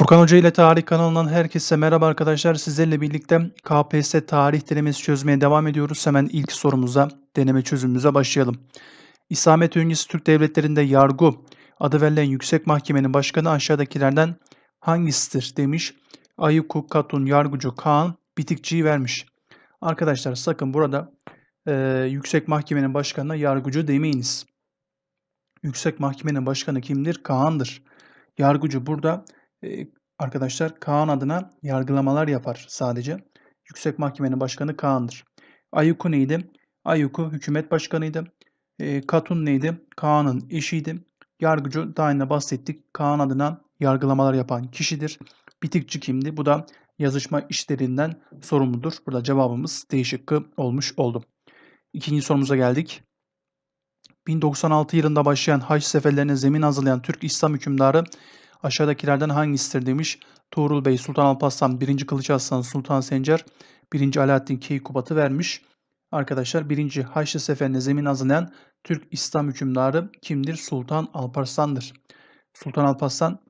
Furkan Hoca ile Tarih kanalından herkese merhaba arkadaşlar. Sizlerle birlikte KPSS tarih denemesi çözmeye devam ediyoruz. Hemen ilk sorumuza, deneme çözümümüze başlayalım. İslamiyet öncesi Türk devletlerinde yargı adı verilen yüksek mahkemenin başkanı aşağıdakilerden hangisidir demiş. Ayıku, Katun, Yargıcı, Kaan, Bitikçi'yi vermiş. Arkadaşlar sakın burada e, yüksek mahkemenin başkanına yargıcı demeyiniz. Yüksek mahkemenin başkanı kimdir? Kaan'dır. Yargıcı burada e, arkadaşlar Kaan adına yargılamalar yapar sadece. Yüksek Mahkemenin Başkanı Kaan'dır. Ayuku neydi? Ayuku hükümet başkanıydı. E, Katun neydi? Kaan'ın eşiydi. Yargıcı daha önce bahsettik. Kaan adına yargılamalar yapan kişidir. Bitikçi kimdi? Bu da yazışma işlerinden sorumludur. Burada cevabımız D olmuş oldu. İkinci sorumuza geldik. 1096 yılında başlayan Haç seferlerine zemin hazırlayan Türk İslam hükümdarı aşağıdakilerden hangisidir demiş. Tuğrul Bey, Sultan Alparslan, 1. Kılıç Arslan, Sultan Sencer, 1. Alaaddin Keykubat'ı vermiş. Arkadaşlar 1. Haçlı Seferine zemin hazırlayan Türk İslam hükümdarı kimdir? Sultan Alparslan'dır. Sultan Alparslan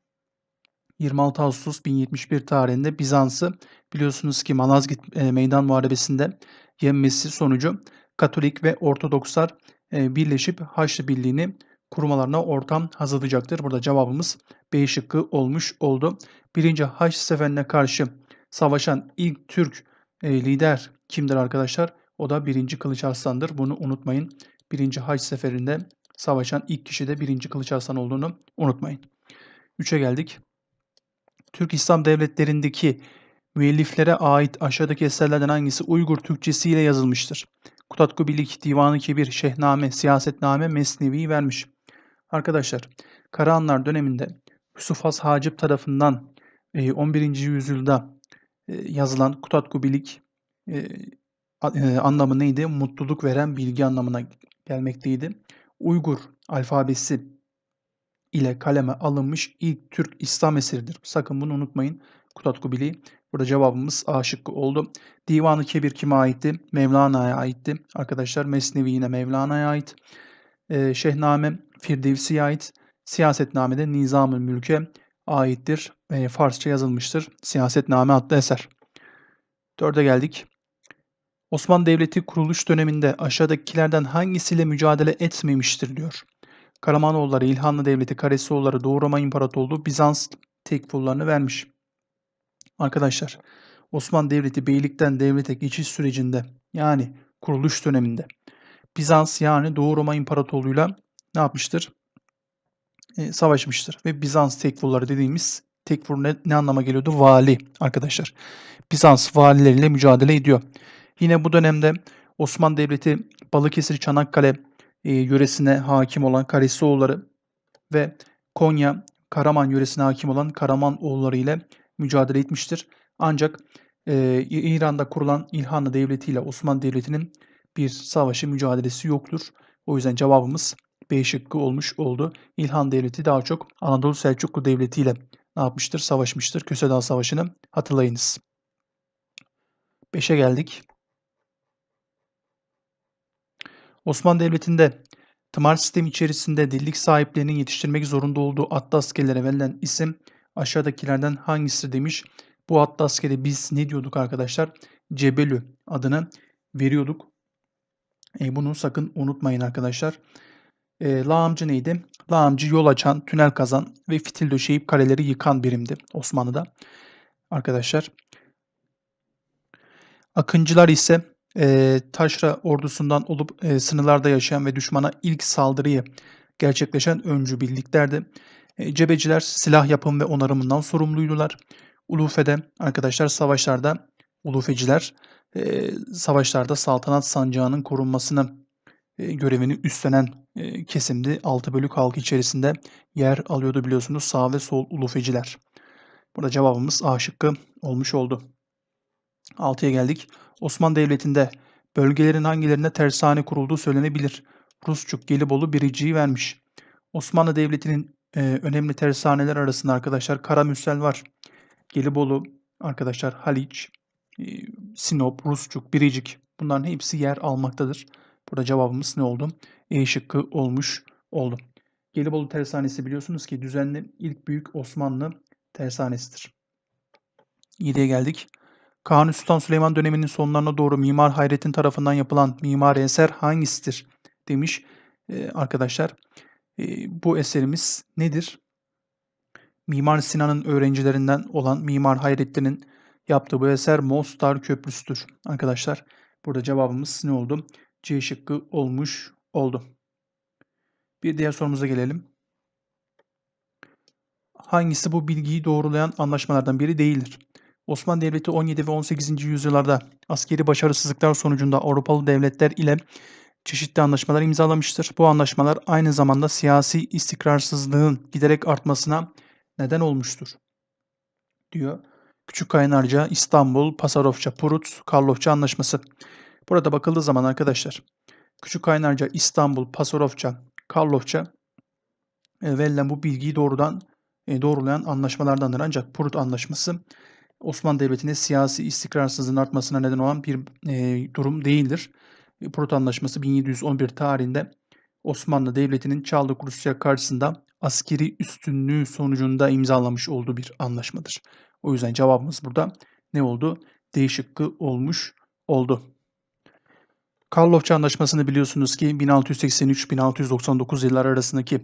26 Ağustos 1071 tarihinde Bizans'ı biliyorsunuz ki Malazgirt e, Meydan Muharebesi'nde yenmesi sonucu Katolik ve Ortodokslar e, birleşip Haçlı Birliği'ni kurmalarına ortam hazırlayacaktır. Burada cevabımız B şıkkı olmuş oldu. Birinci Haç Seferine karşı savaşan ilk Türk e, lider kimdir arkadaşlar? O da 1. Kılıç Arslan'dır. Bunu unutmayın. Birinci Haç Seferi'nde savaşan ilk kişi de 1. Kılıç Arslan olduğunu unutmayın. 3'e geldik. Türk İslam devletlerindeki müelliflere ait aşağıdaki eserlerden hangisi Uygur Türkçesiyle yazılmıştır? Kutatku Bilik, Divanı Kebir, Şehname, Siyasetname, Mesnevi vermiş. Arkadaşlar Karahanlar döneminde Yusuf Has Hacip tarafından 11. yüzyılda yazılan Kutatku Bilik anlamı neydi? Mutluluk veren bilgi anlamına gelmekteydi. Uygur alfabesi ile kaleme alınmış ilk Türk İslam eseridir. Sakın bunu unutmayın. Kutatku Biliği. Burada cevabımız A şıkkı oldu. Divanı Kebir kime aitti? Mevlana'ya aitti. Arkadaşlar Mesnevi yine Mevlana'ya ait. Ee, Şehname Firdevsi'ye ait. Siyasetname'de Nizam-ı Mülk'e aittir. E, Farsça yazılmıştır. Siyasetname adlı eser. Dörde geldik. Osmanlı Devleti kuruluş döneminde aşağıdakilerden hangisiyle mücadele etmemiştir diyor. Karamanoğulları, İlhanlı Devleti, Karesioğulları, Doğu Roma İmparatorluğu Bizans tekfurlarını vermiş. Arkadaşlar Osmanlı Devleti beylikten devlete geçiş sürecinde yani kuruluş döneminde Bizans yani Doğu Roma İmparatorluğu'yla ne yapmıştır? E, savaşmıştır. Ve Bizans tekfurları dediğimiz tekfur ne, ne anlama geliyordu? Vali arkadaşlar. Bizans valileriyle mücadele ediyor. Yine bu dönemde Osmanlı Devleti Balıkesir Çanakkale e, yöresine hakim olan Karasioğulları ve Konya Karaman yöresine hakim olan Karamanoğulları ile mücadele etmiştir. Ancak e, İran'da kurulan İlhanlı Devleti ile Osmanlı Devleti'nin bir savaşı mücadelesi yoktur. O yüzden cevabımız B şıkkı olmuş oldu. İlhan Devleti daha çok Anadolu Selçuklu Devleti ile ne yapmıştır? Savaşmıştır. Kösedağ Savaşı'nı hatırlayınız. 5'e geldik. Osmanlı Devleti'nde tımar sistemi içerisinde dillik sahiplerinin yetiştirmek zorunda olduğu atlı askerlere verilen isim aşağıdakilerden hangisi demiş. Bu atlı askeri biz ne diyorduk arkadaşlar? Cebelü adını veriyorduk. E, bunu sakın unutmayın arkadaşlar. E, lağımcı neydi? Lağımcı yol açan, tünel kazan ve fitil döşeyip kaleleri yıkan birimdi Osmanlı'da. Arkadaşlar. Akıncılar ise e, taşra ordusundan olup e, sınırlarda yaşayan ve düşmana ilk saldırıyı gerçekleşen öncü birliklerdi. E, cebeciler silah yapım ve onarımından sorumluydular. Ulufe'de arkadaşlar savaşlarda Ulufeciler savaşlarda saltanat sancağının korunmasını görevini üstlenen kesimdi. Altı bölük halkı içerisinde yer alıyordu biliyorsunuz sağ ve sol ulufeciler. Burada cevabımız A şıkkı olmuş oldu. 6'ya geldik. Osmanlı Devleti'nde bölgelerin hangilerinde tersane kurulduğu söylenebilir. Rusçuk, Gelibolu, Birici'yi vermiş. Osmanlı Devleti'nin e, önemli tersaneler arasında arkadaşlar Karamürsel var. Gelibolu arkadaşlar Haliç, e, Sinop, Rusçuk, Biricik bunların hepsi yer almaktadır. Burada cevabımız ne oldu? E şıkkı olmuş oldu. Gelibolu Tersanesi biliyorsunuz ki düzenli ilk büyük Osmanlı tersanesidir. 7'ye geldik. Kanuni Sultan Süleyman döneminin sonlarına doğru Mimar Hayrettin tarafından yapılan mimari eser hangisidir? demiş e, arkadaşlar. E, bu eserimiz nedir? Mimar Sinan'ın öğrencilerinden olan Mimar Hayrettin'in yaptığı bu eser Mostar Köprüsü'dür. Arkadaşlar burada cevabımız ne oldu? C şıkkı olmuş oldu. Bir diğer sorumuza gelelim. Hangisi bu bilgiyi doğrulayan anlaşmalardan biri değildir? Osmanlı Devleti 17 ve 18. yüzyıllarda askeri başarısızlıklar sonucunda Avrupalı devletler ile çeşitli anlaşmalar imzalamıştır. Bu anlaşmalar aynı zamanda siyasi istikrarsızlığın giderek artmasına neden olmuştur. Diyor. Küçük Kaynarca, İstanbul, Pasarofça, Prut, Karlofça Anlaşması. Burada bakıldığı zaman arkadaşlar Küçük Kaynarca, İstanbul, Pasarofça, Karlofça e, verilen bu bilgiyi doğrudan e, doğrulayan anlaşmalardandır. Ancak Prut Anlaşması Osmanlı Devleti'ne siyasi istikrarsızlığın artmasına neden olan bir e, durum değildir. E, Prut Anlaşması 1711 tarihinde Osmanlı Devleti'nin Çağlık Rusya karşısında askeri üstünlüğü sonucunda imzalamış olduğu bir anlaşmadır. O yüzden cevabımız burada ne oldu? D şıkkı olmuş oldu. Karlofça Anlaşması'nı biliyorsunuz ki 1683-1699 yıllar arasındaki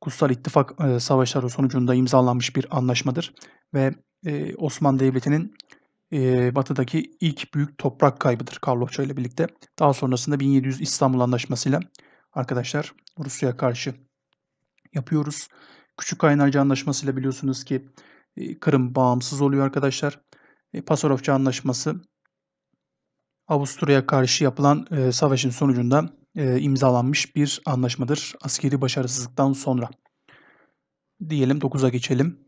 Kutsal İttifak e, savaşları sonucunda imzalanmış bir anlaşmadır ve e, Osmanlı Devleti'nin e, batıdaki ilk büyük toprak kaybıdır Karlofça ile birlikte. Daha sonrasında 1700 İstanbul Anlaşması'yla arkadaşlar Rusya'ya karşı yapıyoruz. Küçük Kaynarca Anlaşması ile biliyorsunuz ki Kırım bağımsız oluyor arkadaşlar. E, Pasarofça Anlaşması Avusturya'ya karşı yapılan e, savaşın sonucunda e, imzalanmış bir anlaşmadır. Askeri başarısızlıktan sonra. Diyelim 9'a geçelim.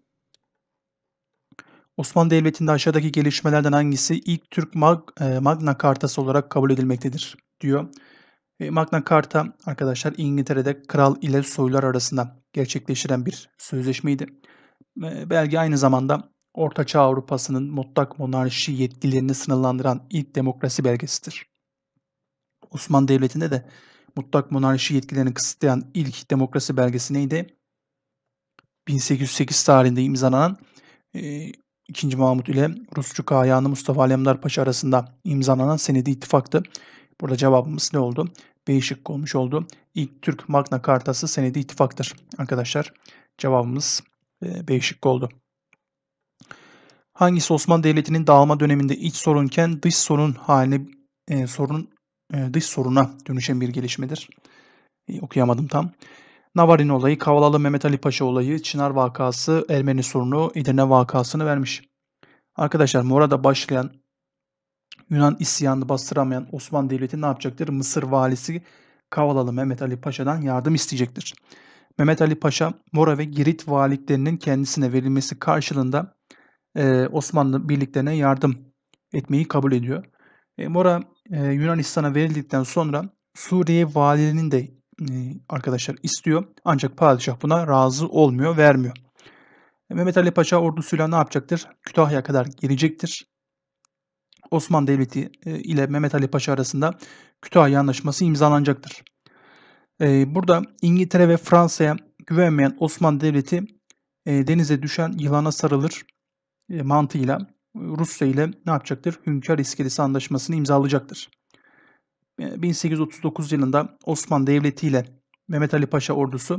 Osmanlı Devleti'nde aşağıdaki gelişmelerden hangisi ilk Türk Mag, e, Magna Cartası olarak kabul edilmektedir diyor. Magna Carta arkadaşlar İngiltere'de kral ile soylar arasında gerçekleştiren bir sözleşmeydi. Belge aynı zamanda Orta Çağ Avrupa'sının mutlak monarşi yetkilerini sınırlandıran ilk demokrasi belgesidir. Osmanlı Devleti'nde de mutlak monarşi yetkilerini kısıtlayan ilk demokrasi belgesi neydi? 1808 tarihinde imzalanan e, 2. Mahmut ile Rusçu Kayanı Mustafa Alemdar Paşa arasında imzalanan senedi ittifaktı. Burada cevabımız ne oldu? B olmuş oldu. İlk Türk Magna Cartası senedi ittifaktır arkadaşlar. Cevabımız şıkkı oldu. Hangisi Osmanlı Devleti'nin dağılma döneminde iç sorunken dış sorun haline e, sorun e, dış soruna dönüşen bir gelişmedir? E, okuyamadım tam. Navarin olayı, Kavalalı Mehmet Ali Paşa olayı, Çınar vakası, Ermeni sorunu, Edirne vakasını vermiş. Arkadaşlar Mora'da başlayan Yunan isyanını bastıramayan Osmanlı Devleti ne yapacaktır? Mısır valisi Kavalalı Mehmet Ali Paşa'dan yardım isteyecektir. Mehmet Ali Paşa, Mora ve Girit valiliklerinin kendisine verilmesi karşılığında e, Osmanlı birliklerine yardım etmeyi kabul ediyor. E, Mora e, Yunanistan'a verildikten sonra Suriye valiliğinin de e, arkadaşlar istiyor. Ancak padişah buna razı olmuyor, vermiyor. E, Mehmet Ali Paşa ordusuyla ne yapacaktır? Kütahya'ya kadar gelecektir. Osmanlı Devleti e, ile Mehmet Ali Paşa arasında Kütahya Anlaşması imzalanacaktır. E, burada İngiltere ve Fransa'ya güvenmeyen Osmanlı Devleti e, denize düşen yılana sarılır e, mantığıyla Rusya ile ne yapacaktır? Hünkar İskelesi Anlaşması'nı imzalayacaktır. 1839 yılında Osmanlı Devleti ile Mehmet Ali Paşa ordusu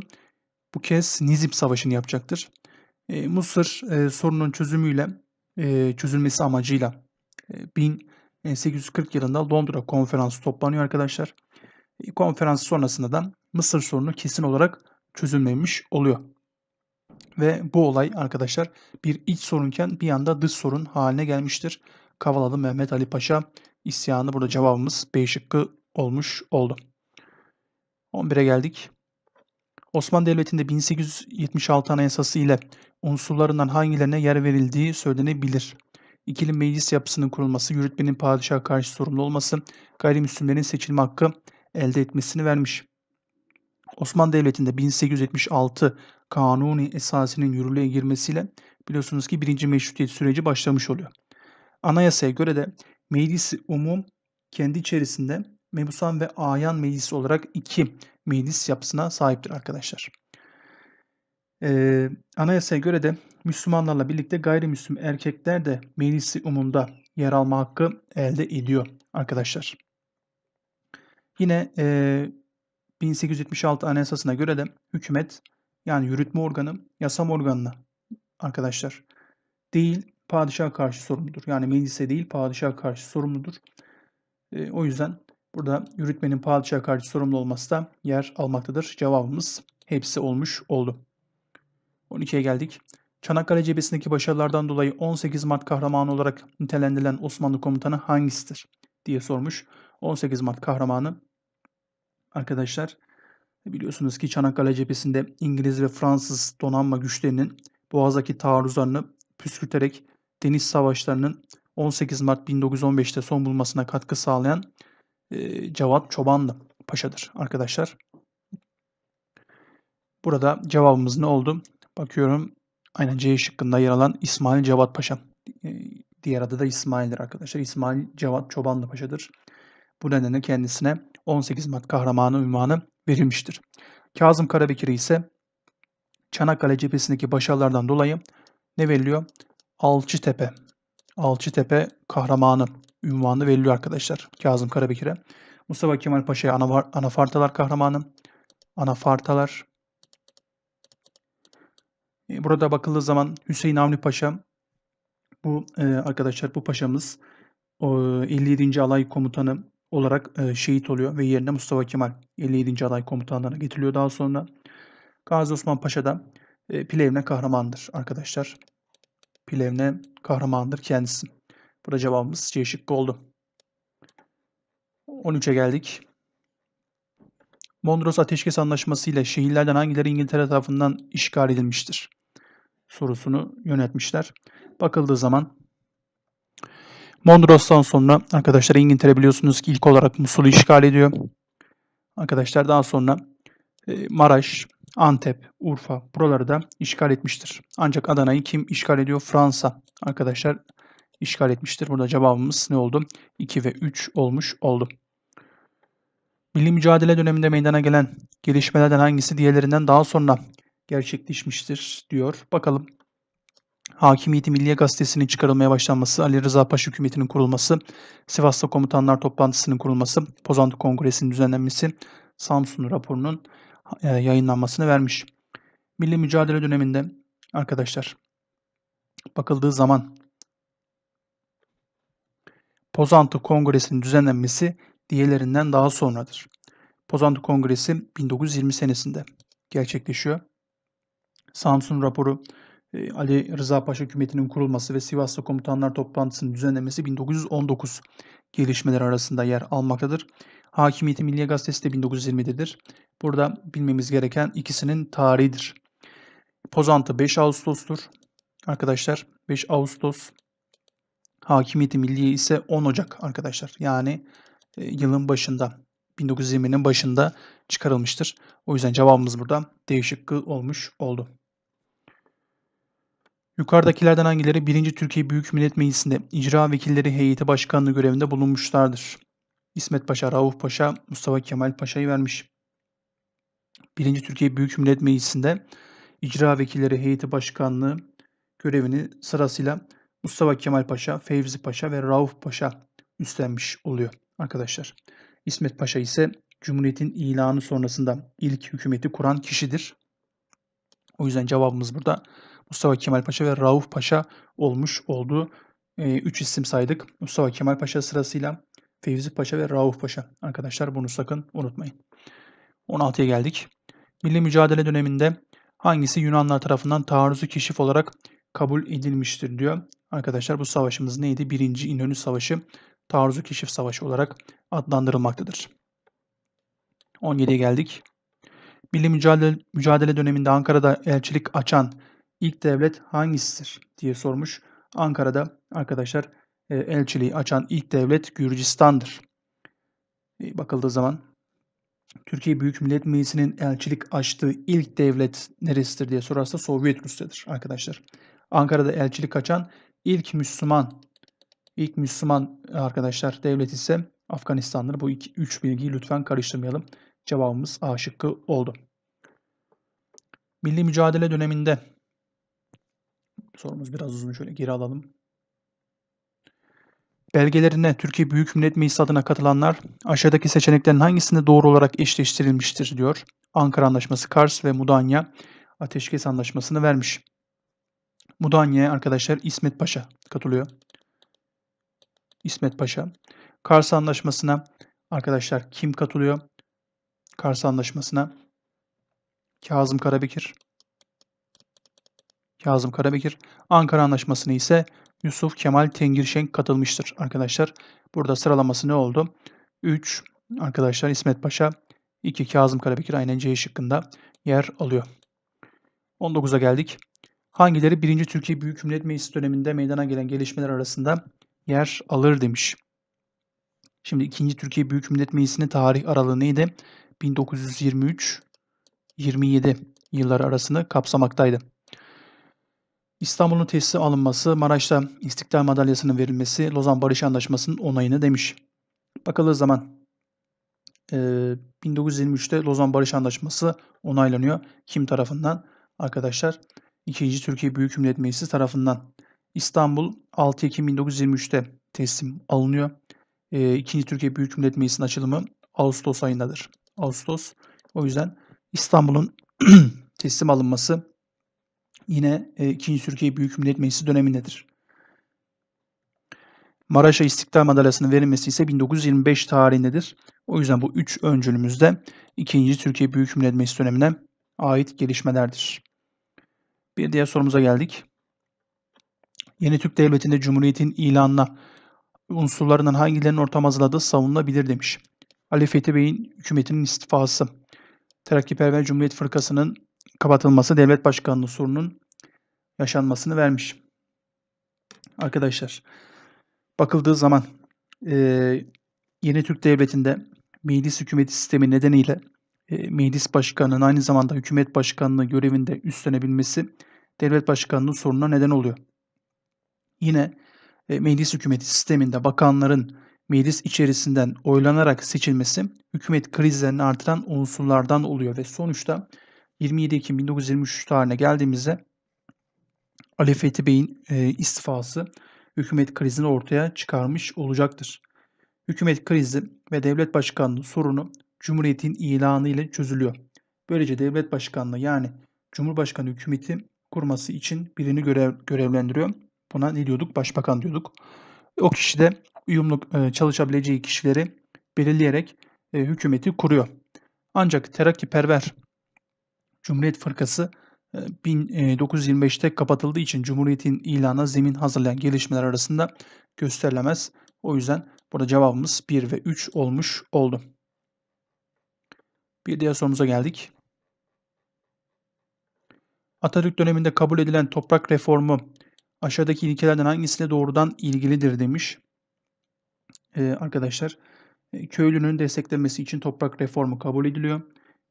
bu kez Nizip Savaşı'nı yapacaktır. E, Mısır e, sorunun çözümüyle e, çözülmesi amacıyla e, 1840 yılında Londra konferansı toplanıyor arkadaşlar. Konferans sonrasında da Mısır sorunu kesin olarak çözülmemiş oluyor. Ve bu olay arkadaşlar bir iç sorunken bir anda dış sorun haline gelmiştir. Kavalalı Mehmet Ali Paşa isyanı burada cevabımız B şıkkı olmuş oldu. 11'e geldik. Osmanlı Devleti'nde 1876 Anayasası ile unsurlarından hangilerine yer verildiği söylenebilir. İkili meclis yapısının kurulması, yürütmenin padişaha karşı sorumlu olması, gayrimüslimlerin seçilme hakkı elde etmesini vermiş. Osmanlı Devleti'nde 1876 Kanuni esasının yürürlüğe girmesiyle biliyorsunuz ki birinci meşrutiyet süreci başlamış oluyor. Anayasaya göre de Meclisi Umum kendi içerisinde mebusan ve ayan meclisi olarak iki meclis yapısına sahiptir arkadaşlar. Eee, anayasaya göre de Müslümanlarla birlikte gayrimüslim erkekler de meclisi umumda yer alma hakkı elde ediyor arkadaşlar. Yine eee 1876 Anayasasına göre de hükümet yani yürütme organı yasam organına arkadaşlar değil padişaha karşı sorumludur. Yani meclise değil padişaha karşı sorumludur. E, o yüzden burada yürütmenin padişaha karşı sorumlu olması da yer almaktadır. Cevabımız hepsi olmuş oldu. 12'ye geldik. Çanakkale cephesindeki başarılardan dolayı 18 Mart kahramanı olarak nitelendirilen Osmanlı komutanı hangisidir diye sormuş. 18 Mart kahramanı arkadaşlar biliyorsunuz ki Çanakkale cephesinde İngiliz ve Fransız donanma güçlerinin Boğaz'daki taarruzlarını püskürterek deniz savaşlarının 18 Mart 1915'te son bulmasına katkı sağlayan e, Cevat Çobanlı Paşa'dır arkadaşlar. Burada cevabımız ne oldu? Bakıyorum aynen C şıkkında yer alan İsmail Cevat Paşa. E, diğer adı da İsmail'dir arkadaşlar. İsmail Cevat Çobanlı Paşa'dır. Bu nedenle kendisine 18 Mart kahramanı ünvanı verilmiştir. Kazım Karabekir'e ise Çanakkale cephesindeki başarılardan dolayı ne veriliyor? Alçıtepe. Alçıtepe kahramanı ünvanı veriliyor arkadaşlar Kazım Karabekir'e. Mustafa Kemal Paşa'ya Anafartalar kahramanı. Anafartalar. E, burada bakıldığı zaman Hüseyin Avni Paşa bu e, arkadaşlar bu paşamız o, 57. Alay Komutanı olarak e, şehit oluyor ve yerine Mustafa Kemal 57. Alay Komutanlığı'na getiriliyor daha sonra. Gazi Osman Paşa da e, Plevne kahramandır arkadaşlar. Plevne kahramandır kendisi. Burada cevabımız C şıkkı oldu. 13'e geldik. Mondros Ateşkes Anlaşması ile şehirlerden hangileri İngiltere tarafından işgal edilmiştir? Sorusunu yönetmişler. Bakıldığı zaman Mondros'tan sonra arkadaşlar İngiltere biliyorsunuz ki ilk olarak Musul'u işgal ediyor. Arkadaşlar daha sonra e, Maraş, Antep, Urfa buraları da işgal etmiştir. Ancak Adana'yı kim işgal ediyor? Fransa arkadaşlar işgal etmiştir. Burada cevabımız ne oldu? 2 ve 3 olmuş oldu. Milli mücadele döneminde meydana gelen gelişmelerden hangisi diğerlerinden daha sonra gerçekleşmiştir diyor. Bakalım. Hakimiyeti Milliye Gazetesi'nin çıkarılmaya başlanması, Ali Rıza Paşa hükümetinin kurulması, Sivas'ta komutanlar toplantısının kurulması, Pozantı Kongresi'nin düzenlenmesi, Samsun raporunun e, yayınlanmasını vermiş. Milli mücadele döneminde arkadaşlar bakıldığı zaman Pozantı Kongresi'nin düzenlenmesi diğerlerinden daha sonradır. Pozantı Kongresi 1920 senesinde gerçekleşiyor. Samsun raporu Ali Rıza Paşa hükümetinin kurulması ve Sivas'ta komutanlar toplantısının düzenlenmesi 1919 gelişmeler arasında yer almaktadır. Hakimiyeti Milliye Gazetesi de 1920'dedir. Burada bilmemiz gereken ikisinin tarihidir. Pozantı 5 Ağustos'tur. Arkadaşlar 5 Ağustos Hakimiyeti Milliye ise 10 Ocak arkadaşlar. Yani e, yılın başında 1920'nin başında çıkarılmıştır. O yüzden cevabımız burada D olmuş oldu. Yukarıdakilerden hangileri 1. Türkiye Büyük Millet Meclisi'nde icra vekilleri heyeti başkanlığı görevinde bulunmuşlardır? İsmet Paşa, Rauf Paşa, Mustafa Kemal Paşa'yı vermiş. 1. Türkiye Büyük Millet Meclisi'nde icra vekilleri heyeti başkanlığı görevini sırasıyla Mustafa Kemal Paşa, Fevzi Paşa ve Rauf Paşa üstlenmiş oluyor arkadaşlar. İsmet Paşa ise Cumhuriyet'in ilanı sonrasında ilk hükümeti kuran kişidir. O yüzden cevabımız burada Mustafa Kemal Paşa ve Rauf Paşa olmuş oldu. 3 e, isim saydık. Mustafa Kemal Paşa sırasıyla Fevzi Paşa ve Rauf Paşa. Arkadaşlar bunu sakın unutmayın. 16'ya geldik. Milli mücadele döneminde hangisi Yunanlar tarafından taarruzu keşif olarak kabul edilmiştir diyor. Arkadaşlar bu savaşımız neydi? Birinci İnönü Savaşı taarruzu keşif savaşı olarak adlandırılmaktadır. 17'ye geldik. Milli mücadele, mücadele döneminde Ankara'da elçilik açan ilk devlet hangisidir diye sormuş. Ankara'da arkadaşlar e, elçiliği açan ilk devlet Gürcistan'dır. E, bakıldığı zaman Türkiye Büyük Millet Meclisi'nin elçilik açtığı ilk devlet neresidir diye sorarsa Sovyet Rusya'dır arkadaşlar. Ankara'da elçilik açan ilk Müslüman ilk Müslüman arkadaşlar devlet ise Afganistan'dır. Bu iki, üç bilgiyi lütfen karıştırmayalım. Cevabımız A şıkkı oldu. Milli mücadele döneminde sorumuz biraz uzun şöyle geri alalım. Belgelerine Türkiye Büyük Millet Meclisi adına katılanlar aşağıdaki seçeneklerin hangisinde doğru olarak eşleştirilmiştir diyor. Ankara Anlaşması, Kars ve Mudanya Ateşkes Anlaşması'nı vermiş. Mudanya'ya arkadaşlar İsmet Paşa katılıyor. İsmet Paşa. Kars Anlaşması'na arkadaşlar kim katılıyor? Kars Anlaşması'na Kazım Karabekir. Kazım Karabekir. Ankara Anlaşması'na ise Yusuf Kemal Tengirşenk katılmıştır arkadaşlar. Burada sıralaması ne oldu? 3 arkadaşlar İsmet Paşa, 2 Kazım Karabekir aynen C şıkkında yer alıyor. 19'a geldik. Hangileri 1. Türkiye Büyük Millet Meclisi döneminde meydana gelen gelişmeler arasında yer alır demiş. Şimdi 2. Türkiye Büyük Millet Meclisi'nin tarih aralığı neydi? 1923 27 yılları arasını kapsamaktaydı. İstanbul'un teslim alınması, Maraş'ta İstiklal Madalyası'nın verilmesi, Lozan Barış Anlaşması'nın onayını demiş. Bakıldığı zaman e, 1923'te Lozan Barış Anlaşması onaylanıyor. Kim tarafından? Arkadaşlar 2. Türkiye Büyük Millet Meclisi tarafından. İstanbul 6 Ekim 1923'te teslim alınıyor. E, 2. Türkiye Büyük Millet Meclisi'nin açılımı Ağustos ayındadır. Ağustos. O yüzden İstanbul'un teslim alınması yine e, 2. Türkiye Büyük Millet Meclisi dönemindedir. Maraş'a İstiklal Madalyası'nın verilmesi ise 1925 tarihindedir. O yüzden bu üç öncülümüzde 2. Türkiye Büyük Millet Meclisi dönemine ait gelişmelerdir. Bir diğer sorumuza geldik. Yeni Türk Devleti'nde Cumhuriyet'in ilanına unsurlarından hangilerinin ortam hazırladığı savunulabilir demiş. Ali Fethi Bey'in hükümetinin istifası, Terakkiperver Cumhuriyet Fırkası'nın kapatılması devlet başkanlığı sorunun yaşanmasını vermiş. Arkadaşlar bakıldığı zaman e, yeni Türk Devleti'nde meclis hükümeti sistemi nedeniyle e, meclis başkanının aynı zamanda hükümet başkanlığı görevinde üstlenebilmesi devlet başkanlığı sorununa neden oluyor. Yine e, meclis hükümeti sisteminde bakanların meclis içerisinden oylanarak seçilmesi hükümet krizlerini artıran unsurlardan oluyor ve sonuçta 27 Ekim 1923 tarihine geldiğimizde Ali Fethi Bey'in e, istifası hükümet krizini ortaya çıkarmış olacaktır. Hükümet krizi ve devlet başkanlığı sorunu Cumhuriyet'in ilanı ile çözülüyor. Böylece devlet başkanlığı yani Cumhurbaşkanı hükümeti kurması için birini görev, görevlendiriyor. Buna ne diyorduk? Başbakan diyorduk. O kişi de uyumlu e, çalışabileceği kişileri belirleyerek e, hükümeti kuruyor. Ancak terakkiperver Cumhuriyet Fırkası 1925'te e, kapatıldığı için Cumhuriyet'in ilana zemin hazırlayan gelişmeler arasında gösterilemez. O yüzden burada cevabımız 1 ve 3 olmuş oldu. Bir diğer sorumuza geldik. Atatürk döneminde kabul edilen toprak reformu aşağıdaki ilkelerden hangisiyle doğrudan ilgilidir demiş. Ee, arkadaşlar köylünün desteklenmesi için toprak reformu kabul ediliyor.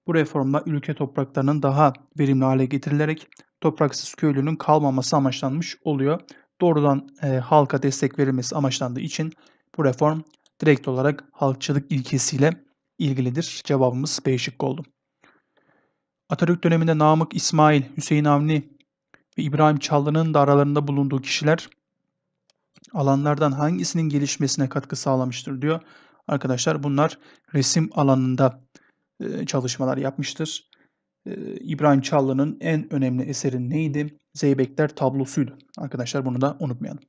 Bu reformla ülke topraklarının daha verimli hale getirilerek topraksız köylünün kalmaması amaçlanmış oluyor. Doğrudan e, halka destek verilmesi amaçlandığı için bu reform direkt olarak halkçılık ilkesiyle ilgilidir. Cevabımız B şıkkı oldu. Atatürk döneminde Namık İsmail, Hüseyin Avni ve İbrahim Çallı'nın da aralarında bulunduğu kişiler alanlardan hangisinin gelişmesine katkı sağlamıştır diyor. Arkadaşlar bunlar resim alanında çalışmalar yapmıştır. İbrahim Çallı'nın en önemli eseri neydi? Zeybekler tablosuydu. Arkadaşlar bunu da unutmayalım.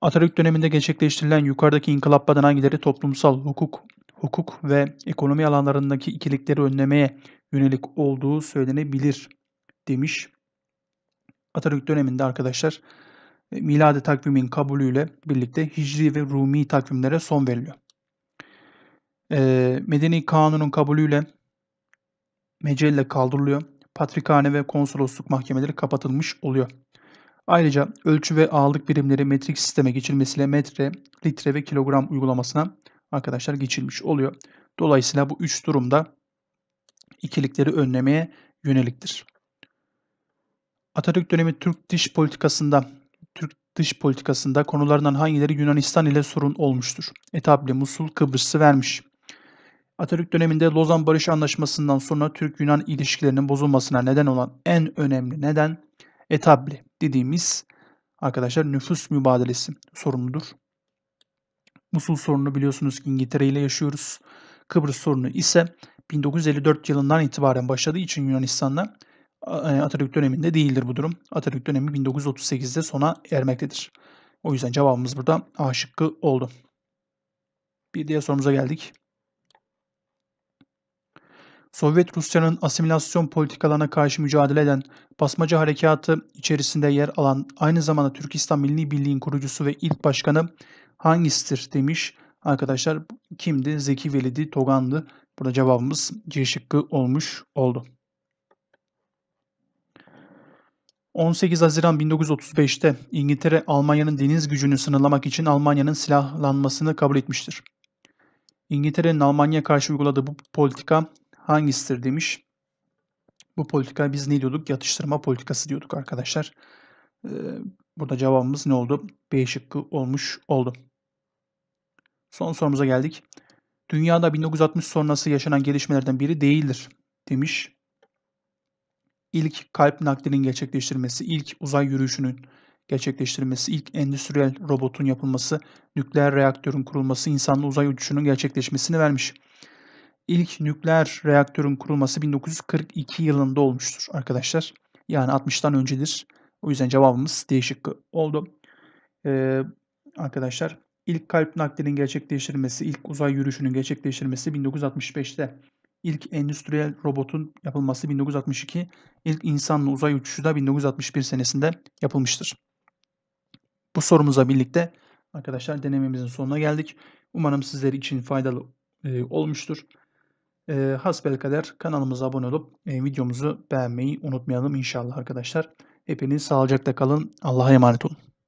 Atatürk döneminde gerçekleştirilen yukarıdaki inkılaplardan hangileri toplumsal hukuk, hukuk ve ekonomi alanlarındaki ikilikleri önlemeye yönelik olduğu söylenebilir demiş. Atatürk döneminde arkadaşlar miladi takvimin kabulüyle birlikte Hicri ve Rumi takvimlere son veriliyor. E, Medeni Kanun'un kabulüyle mecelle kaldırılıyor. Patrikhane ve konsolosluk mahkemeleri kapatılmış oluyor. Ayrıca ölçü ve ağırlık birimleri metrik sisteme geçilmesiyle metre, litre ve kilogram uygulamasına arkadaşlar geçilmiş oluyor. Dolayısıyla bu üç durumda ikilikleri önlemeye yöneliktir. Atatürk dönemi Türk dış politikasında Türk dış politikasında konularından hangileri Yunanistan ile sorun olmuştur? Etapli, Musul, Kıbrıs'ı vermiş. Atatürk döneminde Lozan Barış Anlaşması'ndan sonra Türk-Yunan ilişkilerinin bozulmasına neden olan en önemli neden etabli dediğimiz arkadaşlar nüfus mübadelesi sorumudur. Musul sorunu biliyorsunuz ki İngiltere ile yaşıyoruz. Kıbrıs sorunu ise 1954 yılından itibaren başladığı için Yunanistan'la e, Atatürk döneminde değildir bu durum. Atatürk dönemi 1938'de sona ermektedir. O yüzden cevabımız burada A şıkkı oldu. Bir diğer sorumuza geldik. Sovyet Rusya'nın asimilasyon politikalarına karşı mücadele eden Basmacı Harekatı içerisinde yer alan aynı zamanda Türkistan Milli Birliği'nin kurucusu ve ilk başkanı hangisidir demiş. Arkadaşlar kimdi? Zeki Velidi Togan'dı. Burada cevabımız C şıkkı olmuş oldu. 18 Haziran 1935'te İngiltere Almanya'nın deniz gücünü sınırlamak için Almanya'nın silahlanmasını kabul etmiştir. İngiltere'nin Almanya'ya karşı uyguladığı bu politika hangisidir demiş. Bu politika biz ne diyorduk? Yatıştırma politikası diyorduk arkadaşlar. Ee, burada cevabımız ne oldu? B şıkkı olmuş oldu. Son sorumuza geldik. Dünyada 1960 sonrası yaşanan gelişmelerden biri değildir demiş. İlk kalp naklinin gerçekleştirilmesi, ilk uzay yürüyüşünün gerçekleştirilmesi, ilk endüstriyel robotun yapılması, nükleer reaktörün kurulması, insanlı uzay uçuşunun gerçekleşmesini vermiş. İlk nükleer reaktörün kurulması 1942 yılında olmuştur arkadaşlar. Yani 60'tan öncedir. O yüzden cevabımız değişik oldu. Ee, arkadaşlar ilk kalp naklinin gerçekleştirilmesi, ilk uzay yürüyüşünün gerçekleştirilmesi 1965'te. İlk endüstriyel robotun yapılması 1962, ilk insanlı uzay uçuşu da 1961 senesinde yapılmıştır. Bu sorumuza birlikte arkadaşlar denememizin sonuna geldik. Umarım sizler için faydalı e, olmuştur. E, hasbelkader kanalımıza abone olup e, videomuzu beğenmeyi unutmayalım inşallah arkadaşlar. Hepiniz sağlıcakla kalın. Allah'a emanet olun.